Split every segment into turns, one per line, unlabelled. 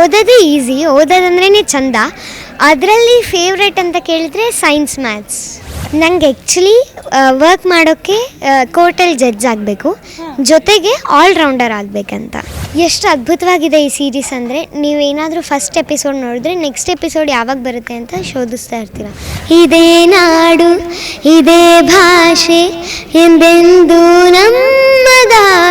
ಓದೋದೇ easy ಓದೋದಂದ್ರೇ ಚಂದ. ಅದರಲ್ಲಿ favourite ಅಂತ ಕೇಳಿದ್ರೆ ಸೈನ್ಸ್ ಮ್ಯಾಥ್ಸ್ ನಂಗೆ ಆ್ಯಕ್ಚುಲಿ ವರ್ಕ್ ಮಾಡೋಕ್ಕೆ ಕೋರ್ಟಲ್ಲಿ ಜಡ್ಜ್ ಆಗಬೇಕು. ಜೊತೆಗೆ ಆಲ್ರೌಂಡರ್ ಆಗಬೇಕಂತ. ಎಷ್ಟು ಅದ್ಭುತವಾಗಿದೆ ಈ ಸೀರೀಸ್ ಅಂದರೆ ನೀವೇನಾದರೂ ಫಸ್ಟ್ ಎಪಿಸೋಡ್ ನೋಡಿದ್ರೆ ನೆಕ್ಸ್ಟ್ ಎಪಿಸೋಡ್ ಯಾವಾಗ ಬರುತ್ತೆ ಅಂತ ಶೋಧಿಸ್ತಾ ಇರ್ತೀರ. ಇದೇ ನಾಡು ಇದೇ ಭಾಷೆ ಎಂದೆಂದೂ ನಮ್ಮದಾಗಿರಲಿ.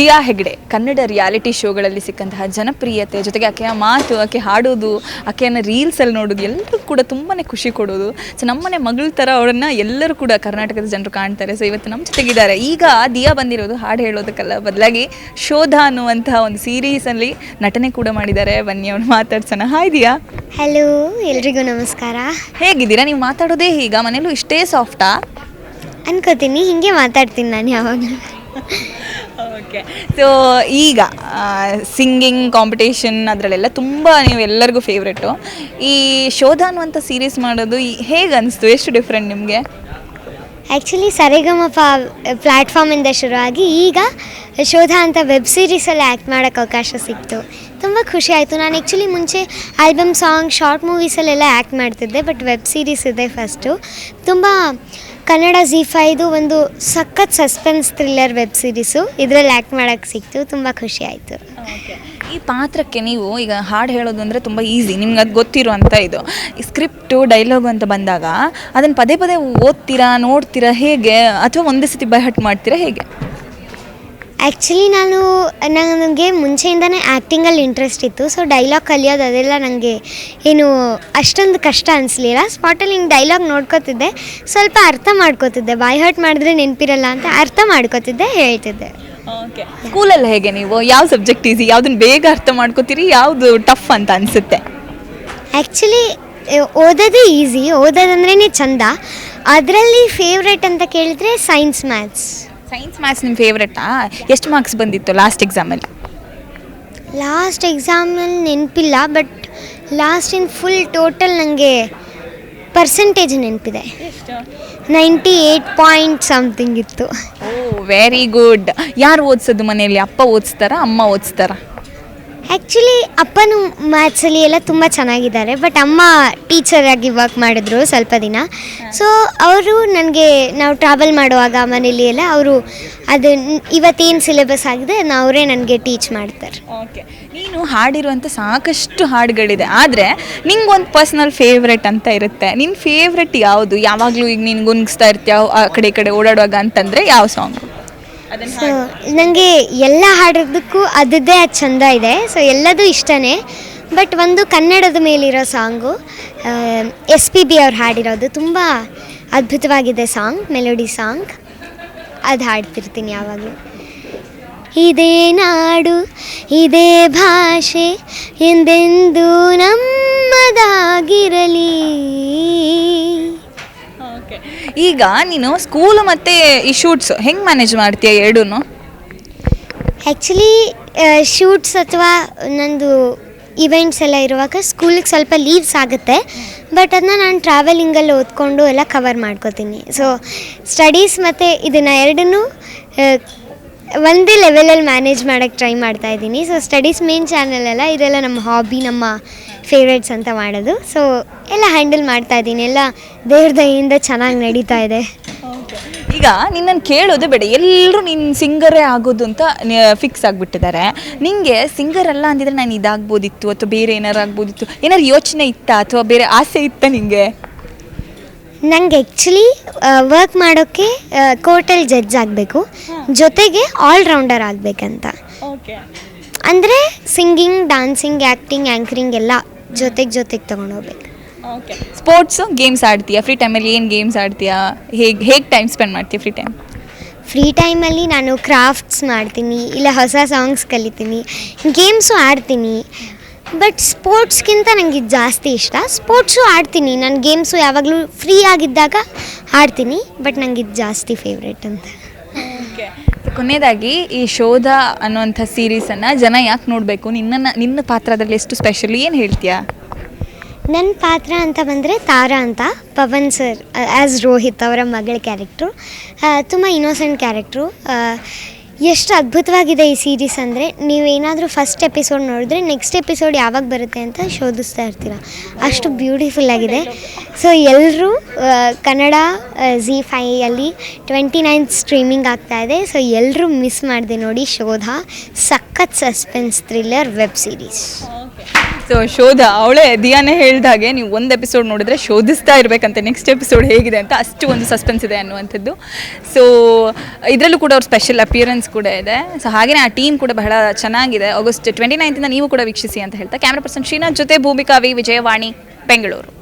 ದಿಯಾ ಹೆಗ್ಡೆ ಕನ್ನಡ ರಿಯಾಲಿಟಿ ಶೋಗಳಲ್ಲಿ ಸಿಕ್ಕಂತಹ ಜನಪ್ರಿಯತೆ ಜೊತೆಗೆ ಆಕೆಯ ಮಾತು ಆಕೆ ಹಾಡೋದು ಆಕೆಯನ್ನು ರೀಲ್ಸಲ್ಲಿ ನೋಡೋದು ಎಲ್ಲರೂ ಕೂಡ ತುಂಬಾ ಖುಷಿ ಕೊಡೋದು. ಸೊ ನಮ್ಮನೆ ಮಗಳ ಥರ ಅವರನ್ನು ಎಲ್ಲರೂ ಕೂಡ ಕರ್ನಾಟಕದ ಜನರು ಕಾಣ್ತಾರೆ. ಸೊ ಇವತ್ತು ನಮ್ಮ ಜೊತೆಗಿದ್ದಾರೆ. ಈಗ ದಿಯಾ ಬಂದಿರೋದು ಹಾಡು ಹೇಳೋದಕ್ಕೆಲ್ಲ ಬದಲಾಗಿ ಶೋಧ ಅನ್ನುವಂತಹ ಒಂದು ಸೀರೀಸಲ್ಲಿ ನಟನೆ ಕೂಡ ಮಾಡಿದ್ದಾರೆ. ಬನ್ನಿ ಅವ್ರು ಮಾತಾಡ್ಸೋಣ. ಹಾಯ್ ದಿಯಾ.
ಹಲೋ ಎಲ್ರಿಗೂ ನಮಸ್ಕಾರ.
ಹೇಗಿದ್ದೀರಾ? ನೀವು ಮಾತಾಡೋದೇ ಈಗ ಮನೇಲೂ ಇಷ್ಟೇ ಸಾಫ್ಟಾ
ಅನ್ಕೋತೀನಿ ಹಿಂಗೆ ಮಾತಾಡ್ತೀನಿ ನಾನು ಯಾವಾಗಲೂ.
ಓಕೆ ಸೊ ಈಗ ಸಿಂಗಿಂಗ್ ಕಾಂಪಿಟೇಷನ್ ಅದರಲ್ಲೆಲ್ಲ ತುಂಬ ನೀವು ಎಲ್ಲರಿಗೂ ಫೇವ್ರೆಟು ಈ ಶೋಧ ಅನ್ನುವಂಥ ಸೀರೀಸ್ ಮಾಡೋದು ಹೇಗೆ ಅನಿಸ್ತು? ಎಷ್ಟು ಡಿಫ್ರೆಂಟ್ ನಿಮಗೆ?
ಆ್ಯಕ್ಚುಲಿ ಸರಿಗಮಪ ಪ್ಲ್ಯಾಟ್ಫಾರ್ಮಿಂದ ಶುರುವಾಗಿ ಈಗ ಶೋಧ ಅಂತ ವೆಬ್ ಸೀರೀಸಲ್ಲಿ ಆ್ಯಕ್ಟ್ ಮಾಡೋಕ್ಕೆ ಅವಕಾಶ ಸಿಕ್ತು. ತುಂಬ ಖುಷಿ ಆಯಿತು. ನಾನು ಆ್ಯಕ್ಚುಲಿ ಮುಂಚೆ ಆಲ್ಬಮ್ ಸಾಂಗ್ ಶಾರ್ಟ್ ಮೂವೀಸಲ್ಲೆಲ್ಲ ಆ್ಯಕ್ಟ್ ಮಾಡ್ತಿದ್ದೆ ಬಟ್ ವೆಬ್ ಸೀರೀಸ್ ಇದೆ ಫಸ್ಟು ತುಂಬ ಕನ್ನಡ ಜಿ ಫೈದು ಒಂದು ಸಖತ್ ಸಸ್ಪೆನ್ಸ್ ಥ್ರಿಲ್ಲರ್ ವೆಬ್ ಸೀರೀಸು. ಇದರಲ್ಲಿ ಆ್ಯಕ್ಟ್ ಮಾಡೋಕ್ಕೆ ಸಿಕ್ತು. ತುಂಬ ಖುಷಿ ಆಯಿತು.
ಈ ಪಾತ್ರಕ್ಕೆ ನೀವು ಈಗ ಹಾಡು ಹೇಳೋದು ಅಂದರೆ ತುಂಬ ಈಸಿ. ನಿಮ್ಗೆ ಅದು ಗೊತ್ತಿರುವಂಥ ಇದು. ಈ ಸ್ಕ್ರಿಪ್ಟು, ಡೈಲಾಗು ಅಂತ ಬಂದಾಗ ಅದನ್ನು ಪದೇ ಪದೇ ಓದ್ತೀರಾ, ನೋಡ್ತೀರಾ, ಹೇಗೆ? ಅಥವಾ ಒಂದೇ ಸತಿ ಬೈ ಹಟ್ ಮಾಡ್ತೀರಾ, ಹೇಗೆ?
ಆ್ಯಕ್ಚುಲಿ ನಾನು ನನಗೆ ಮುಂಚೆಯಿಂದನೇ ಆ್ಯಕ್ಟಿಂಗಲ್ಲಿ ಇಂಟ್ರೆಸ್ಟ್ ಇತ್ತು. ಸೊ ಡೈಲಾಗ್ ಕಲಿಯೋದು ಅದೆಲ್ಲ ನನಗೆ ಏನು ಅಷ್ಟೊಂದು ಕಷ್ಟ ಅನಿಸ್ಲಿಲ್ಲ. ಸ್ಪಾಟಲ್ಲಿ ಹಿಂಗೆ ಡೈಲಾಗ್ ನೋಡ್ಕೋತಿದ್ದೆ. ಸ್ವಲ್ಪ ಅರ್ಥ ಮಾಡ್ಕೋತಿದ್ದೆ. ಬಾಯ್ ಹರ್ಟ್ ಮಾಡಿದ್ರೆ ನೆನಪಿರಲ್ಲ ಅಂತ ಅರ್ಥ ಮಾಡ್ಕೋತಿದ್ದೆ ಹೇಳ್ತಿದ್ದೆ.
ಓಕೆ ಸ್ಕೂಲಲ್ಲಿ ಹೇಗೆ ನೀವು? ಯಾವ ಸಬ್ಜೆಕ್ಟ್ ಈಸಿ ಯಾವುದನ್ನು ಬೇಗ ಅರ್ಥ ಮಾಡ್ಕೋತೀರಿ? ಯಾವುದು ಟಫ್ ಅಂತ ಅನಿಸುತ್ತೆ?
ಆ್ಯಕ್ಚುಲಿ ಓದೋದೇ ಈಸಿ ಓದೋದಂದ್ರೇ ಚಂದ. ಅದರಲ್ಲಿ ಫೇವ್ರೇಟ್ ಅಂತ ಕೇಳಿದ್ರೆ ಸೈನ್ಸ್ ಮ್ಯಾಥ್ಸ್
ಸೈನ್ಸ್ ಮ್ಯಾಥ್ಸ್ ನಿಮ್ಮ ಫೇವ್ರೆಟಾ ಎಷ್ಟು ಮಾರ್ಕ್ಸ್ ಬಂದಿತ್ತು ಲಾಸ್ಟ್ ಎಕ್ಸಾಮಲ್ಲಿ
ಲಾಸ್ಟ್ ಎಕ್ಸಾಮಲ್ಲಿ ನೆನಪಿಲ್ಲ but last in full total ನನಗೆ ಪರ್ಸೆಂಟೇಜ್ ನೆನಪಿದೆ. ನೈಂಟಿ ಏಯ್ಟ್ ಪಾಯಿಂಟ್ ಸಮಥಿಂಗ್ ಇತ್ತು.
ಓ ವೆರಿ ಗುಡ್ ಯಾರು ಓದಿಸೋದು ಮನೆಯಲ್ಲಿ? ಅಪ್ಪ ಓದಿಸ್ತಾರಾ ಅಮ್ಮ ಓದಿಸ್ತಾರಾ?
ಆ್ಯಕ್ಚುಲಿ ಅಪ್ಪನು ಮ್ಯಾಥ್ಸಲ್ಲಿ ಎಲ್ಲ ತುಂಬ ಚೆನ್ನಾಗಿದ್ದಾರೆ ಬಟ್ ಅಮ್ಮ ಟೀಚರ್ ಆಗಿ ವರ್ಕ್ ಮಾಡಿದ್ರು ಸ್ವಲ್ಪ ದಿನ. ಸೊ ಅವರು ನನಗೆ ನಾವು ಟ್ರಾವೆಲ್ ಮಾಡುವಾಗ ಮನೇಲಿ ಎಲ್ಲ ಅವರು ಅದು ಇವತ್ತೇನು ಸಿಲೆಬಸ್ ಆಗಿದೆ ಅದನ್ನ ಅವರೇ ನನಗೆ ಟೀಚ್ ಮಾಡ್ತಾರೆ.
ಓಕೆ ನೀನು ಹಾಡಿರುವಂಥ ಸಾಕಷ್ಟು ಹಾಡುಗಳಿದೆ, ಆದರೆ ನಿಂಗೊಂದು ಪರ್ಸ್ನಲ್ ಫೇವ್ರೆಟ್ ಅಂತ ಇರುತ್ತೆ. ನಿನ್ನ ಫೇವ್ರೆಟ್ ಯಾವುದು? ಯಾವಾಗಲೂ ಈಗ ನೀನು ಗುನ್ಗಿಸ್ತಾ ಇರ್ತೀಯ ಆ ಕಡೆ ಕಡೆ ಓಡಾಡುವಾಗ ಅಂತಂದರೆ ಯಾವ ಸಾಂಗು
ಸೊ ನನಗೆ ಎಲ್ಲ ಹಾಡೋದಕ್ಕೂ ಅದದ್ದೇ ಅದು ಚಂದ ಇದೆ. ಸೊ ಎಲ್ಲದೂ ಇಷ್ಟನೇ. ಬಟ್ ಒಂದು ಕನ್ನಡದ ಮೇಲಿರೋ ಸಾಂಗು ಎಸ್ ಪಿ ಬಿ ಅವ್ರು ಹಾಡಿರೋದು ತುಂಬ ಅದ್ಭುತವಾಗಿದೆ ಸಾಂಗ್ ಮೆಲೋಡಿ ಸಾಂಗ್. ಅದು ಹಾಡ್ತಿರ್ತೀನಿ ಯಾವಾಗಲೂ. ಇದೇ ನಾಡು ಇದೇ ಭಾಷೆ ಎಂದೆಂದೂ ನಮ್ಮದಾಗಿರಲಿ.
ಈಗ ನೀನು ಸ್ಕೂಲ್ ಮತ್ತು ಈ ಶೂಟ್ಸ್ ಹೆಂಗೆ ಮ್ಯಾನೇಜ್ ಮಾಡ್ತೀಯ ಎರಡೂ
ಆ್ಯಕ್ಚುಲಿ ಶೂಟ್ಸ್ ಅಥವಾ ನಂದು ಇವೆಂಟ್ಸ್ ಎಲ್ಲ ಇರುವಾಗ ಸ್ಕೂಲಿಗೆ ಸ್ವಲ್ಪ ಲೀವ್ಸ್ ಆಗುತ್ತೆ. ಬಟ್ ಅದನ್ನ ನಾನು ಟ್ರಾವೆಲಿಂಗಲ್ಲಿ ಓದ್ಕೊಂಡು ಎಲ್ಲ ಕವರ್ ಮಾಡ್ಕೋತೀನಿ. ಸೊ ಸ್ಟಡೀಸ್ ಮತ್ತು ಇದನ್ನು ಎರಡನ್ನೂ ಒಂದೇ ಲೆವೆಲಲ್ಲಿ ಮ್ಯಾನೇಜ್ ಮಾಡೋಕ್ಕೆ ಟ್ರೈ ಮಾಡ್ತಾ ಇದ್ದೀನಿ. ಸೊ ಸ್ಟಡೀಸ್ ಮೇನ್ ಚಾನಲ್ ಎಲ್ಲ ಇದೆಲ್ಲ ನಮ್ಮ ಹಾಬಿ ನಮ್ಮ ಫೇವ್ರೇಟ್ಸ್ ಅಂತ ಮಾಡೋದು. ಸೊ ಎಲ್ಲ ಹ್ಯಾಂಡಲ್ ಮಾಡ್ತಾ ಇದ್ದೀನಿ. ಎಲ್ಲ ದೇವ್ರ ದಯಿಂದ ಚೆನ್ನಾಗಿ ನಡೀತಾ ಇದೆ.
ಈಗ ನಿನ್ನನ್ನು ಕೇಳೋದು ಬೇಡ. ಎಲ್ಲರೂ ನಿನ್ನ ಸಿಂಗರೇ ಆಗೋದು ಅಂತ ಫಿಕ್ಸ್ ಆಗಿಬಿಟ್ಟಿದ್ದಾರೆ. ನಿಮಗೆ ಸಿಂಗರ್ ಅಲ್ಲ ಅಂದಿದ್ರೆ ನಾನು ಇದಾಗ್ಬೋದಿತ್ತು, ಅಥವಾ ಬೇರೆ ಏನಾರು ಆಗ್ಬೋದಿತ್ತು? ಏನಾದ್ರು ಯೋಚನೆ ಇತ್ತಾ, ಅಥವಾ ಬೇರೆ ಆಸೆ ಇತ್ತಾ ನಿಂಗೆ?
ನಂಗೆ ಆ್ಯಕ್ಚುಲಿ ವರ್ಕ್ ಮಾಡೋಕ್ಕೆ ಕೋರ್ಟಲ್ಲಿ ಜಡ್ಜ್ ಆಗಬೇಕು. ಜೊತೆಗೆ ಆಲ್ರೌಂಡರ್ ಆಗಬೇಕಂತ.
ಓಕೆ
ಅಂದರೆ ಸಿಂಗಿಂಗ್ ಡ್ಯಾನ್ಸಿಂಗ್ ಆ್ಯಕ್ಟಿಂಗ್ ಆ್ಯಂಕರಿಂಗ್ ಎಲ್ಲ ಜೊತೆಗೆ ಜೊತೆಗೆ ತೊಗೊಂಡೋಗ್ಬೇಕು
ಓಕೆ ಸ್ಪೋರ್ಟ್ಸು ಗೇಮ್ಸ್ ಆಡ್ತೀಯಾ? ಫ್ರೀ ಟೈಮಲ್ಲಿ ಏನು ಗೇಮ್ಸ್ ಆಡ್ತೀಯಾ? ಹೇಗೆ ಹೇಗೆ ಟೈಮ್ ಸ್ಪೆಂಡ್ ಮಾಡ್ತೀಯ ಫ್ರೀ ಟೈಮ್
ಫ್ರೀ ಟೈಮಲ್ಲಿ ನಾನು ಕ್ರಾಫ್ಟ್ಸ್ ಮಾಡ್ತೀನಿ ಇಲ್ಲ ಹೊಸ ಸಾಂಗ್ಸ್ ಕಲಿತೀನಿ ಗೇಮ್ಸು ಆಡ್ತೀನಿ. ಬಟ್ ಸ್ಪೋರ್ಟ್ಸ್ಗಿಂತ ನನಗೆ ಇದು ಜಾಸ್ತಿ ಇಷ್ಟ. ಸ್ಪೋರ್ಟ್ಸು ಆಡ್ತೀನಿ. ನಾನು ಗೇಮ್ಸು ಯಾವಾಗಲೂ ಫ್ರೀ ಆಗಿದ್ದಾಗ ಆಡ್ತೀನಿ. ಬಟ್ ನನಗೆ ಇದು ಜಾಸ್ತಿ ಫೇವ್ರೇಟ್ ಅಂತ.
ಕೊನೆಯದಾಗಿ ಈ ಶೋಧ ಅನ್ನುವಂಥ ಸೀರೀಸನ್ನು ಜನ ಯಾಕೆ ನೋಡಬೇಕು? ನಿನ್ನ ನಿನ್ನ ಪಾತ್ರದಲ್ಲಿ ಎಷ್ಟು ಸ್ಪೆಷಲಿ ಏನು ಹೇಳ್ತೀಯಾ?
ನನ್ನ ಪಾತ್ರ ಅಂತ ಬಂದರೆ ತಾರಾ ಅಂತ ಪವನ್ ಸರ್ ಆ್ಯಸ್ ರೋಹಿತ್ ಅವರ ಮಗಳ ಕ್ಯಾರೆಕ್ಟ್ರು ತುಂಬ ಇನ್ನೋಸೆಂಟ್ ಕ್ಯಾರೆಕ್ಟ್ರು ಎಷ್ಟು ಅದ್ಭುತವಾಗಿದೆ ಈ ಸೀರೀಸ್ ಅಂದರೆ ನೀವೇನಾದರೂ ಫಸ್ಟ್ ಎಪಿಸೋಡ್ ನೋಡಿದ್ರೆ ನೆಕ್ಸ್ಟ್ ಎಪಿಸೋಡ್ ಯಾವಾಗ ಬರುತ್ತೆ ಅಂತ ಶೋಧಿಸ್ತಾ ಇರ್ತೀರ. ಅಷ್ಟು ಬ್ಯೂಟಿಫುಲ್ ಆಗಿದೆ. ಸೊ ಎಲ್ಲರೂ ಕನ್ನಡ ಝಿ ಫೈಯಲ್ಲಿ ಟ್ವೆಂಟಿ ನೈನ್ ಸ್ಟ್ರೀಮಿಂಗ್ ಇದೆ. ಸೊ ಎಲ್ಲರೂ ಮಿಸ್ ಮಾಡಿದೆ ನೋಡಿ ಶೋಧ. ಸಖತ್ suspense thriller web series
so Shodha, ಅವಳೇ ದಿಯಾನೇ ಹೇಳ್ದಾಗೆ ನೀವು ಒಂದು ಎಪಿಸೋಡ್ ನೋಡಿದ್ರೆ ಶೋಧಿಸ್ತಾ ಇರಬೇಕಂತೆ ನೆಕ್ಸ್ಟ್ ಎಪಿಸೋಡ್ ಹೇಗಿದೆ ಅಂತ ಅಷ್ಟು ಒಂದು ಸಸ್ಪೆನ್ಸ್ ಇದೆ ಅನ್ನುವಂಥದ್ದು. ಸೊ ಇದರಲ್ಲೂ ಕೂಡ ಅವ್ರ ಸ್ಪೆಷಲ್ ಅಪಿಯರೆನ್ಸ್ ಕೂಡ ಇದೆ. ಸೊ ಹಾಗೆಯೇ ಆ ಟೀಮ್ ಕೂಡ ಬಹಳ ಚೆನ್ನಾಗಿದೆ. ಆಗಸ್ಟ್ ಟ್ವೆಂಟಿ ನೈನ್ತಿಂದ ನೀವು ಕೂಡ ವೀಕ್ಷಿಸಿ ಅಂತ ಹೇಳ್ತಾ ಕ್ಯಾಮ್ರಾ ಪರ್ಸನ್ ಶ್ರೀನಾಥ್ ಜೊತೆ ಭೂಮಿಕಾ ವಿ ವಿಜಯವಾಣಿ, ಬೆಂಗಳೂರು.